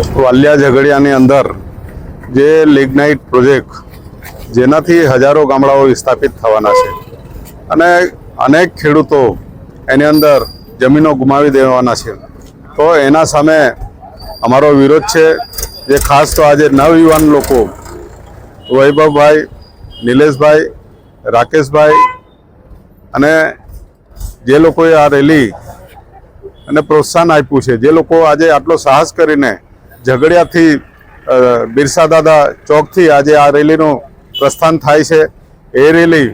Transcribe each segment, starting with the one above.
વાલિયા ઝઘડિયાની અંદર જે lignite project જેનાથી હજારો ગામડાઓ વિસ્થાપિત થવાના છે અને અનેક ખેડૂતો એની અંદર જમીનો ગુમાવી દેવાના છે. તો એના સામે અમારો વિરોધ છે જે ખાસ તો આજે નવયુવાન લોકો વૈભવભાઈ, નિલેશભાઈ, રાકેશભાઈ અને જે લોકોએ આ રેલી અને પ્રોત્સાહન આપ્યું છે, જે લોકો આજે આટલો સાહસ કરીને ઝઘડિયાથી બિરસા દાદા ચોકથી આજે આ રેલીનું પ્રસ્થાન થાય છે. એ રેલી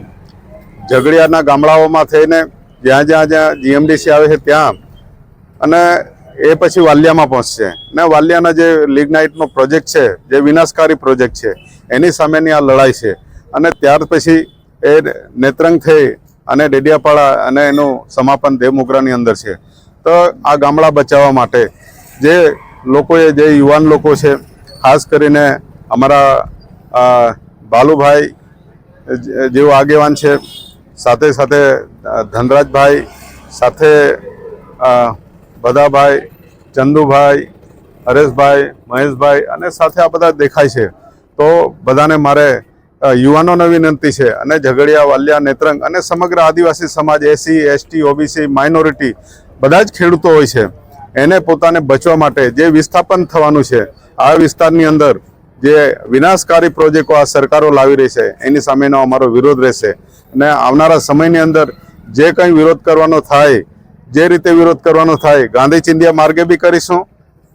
ઝઘડિયાના ગામડાઓમાં થઈને જ્યાં જ્યાં જ્યાં જીએમડીસી આવે છે ત્યાં અને એ પછી વાલિયામાં પહોંચશે. ને વાલિયાના જે લિગ્નાઇટનો પ્રોજેક્ટ છે, જે વિનાશકારી પ્રોજેક્ટ છે, એની સામેની આ લડાઈ છે. અને ત્યાર પછી એ નેત્રંગ થઈ અને ડેડિયાપાડા અને એનું સમાપન દેવમુગરાની અંદર છે. તો આ ગામડા બચાવવા માટે જે લોકોએ, જે યુવાન લોકો છે, ખાસ કરીને અમારા બાલુભાઈ જેઓ આગેવાન છે, સાથે સાથે ધનરાજભાઈ, સાથે બધાભાઈ, ચંદુભાઈ, હરેશભાઈ, મહેશભાઈ અને સાથે આ બધા દેખાય છે. તો બધાને મારે યુવાનોને વિનંતી છે અને ઝઘડિયા, વાલિયા, નેત્રંગ અને સમગ્ર આદિવાસી સમાજ એસી એસટી, ઓબીસી, માઇનોરિટી, બધા જ ખેડૂતો હોય છે. એને પોતાને બચવા માટે જે વિસ્થાપન થવાનું છે, આ વિસ્તારની અંદર જે વિનાશકારી પ્રોજેક્ટો આ સરકારો લાવી રહી છે, એની સામેનો અમારો વિરોધ રહેશે. અને આવનારા સમયની અંદર જે કંઈ વિરોધ કરવાનો થાય, જે રીતે વિરોધ કરવાનો થાય, ગાંધી ચિંધિયા માર્ગે બી કરીશું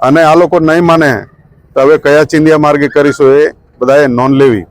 અને આ લોકો નહીં માને, તો હવે કયા ચિંધિયા માર્ગે કરીશું એ બધાએ નોંધ લેવી.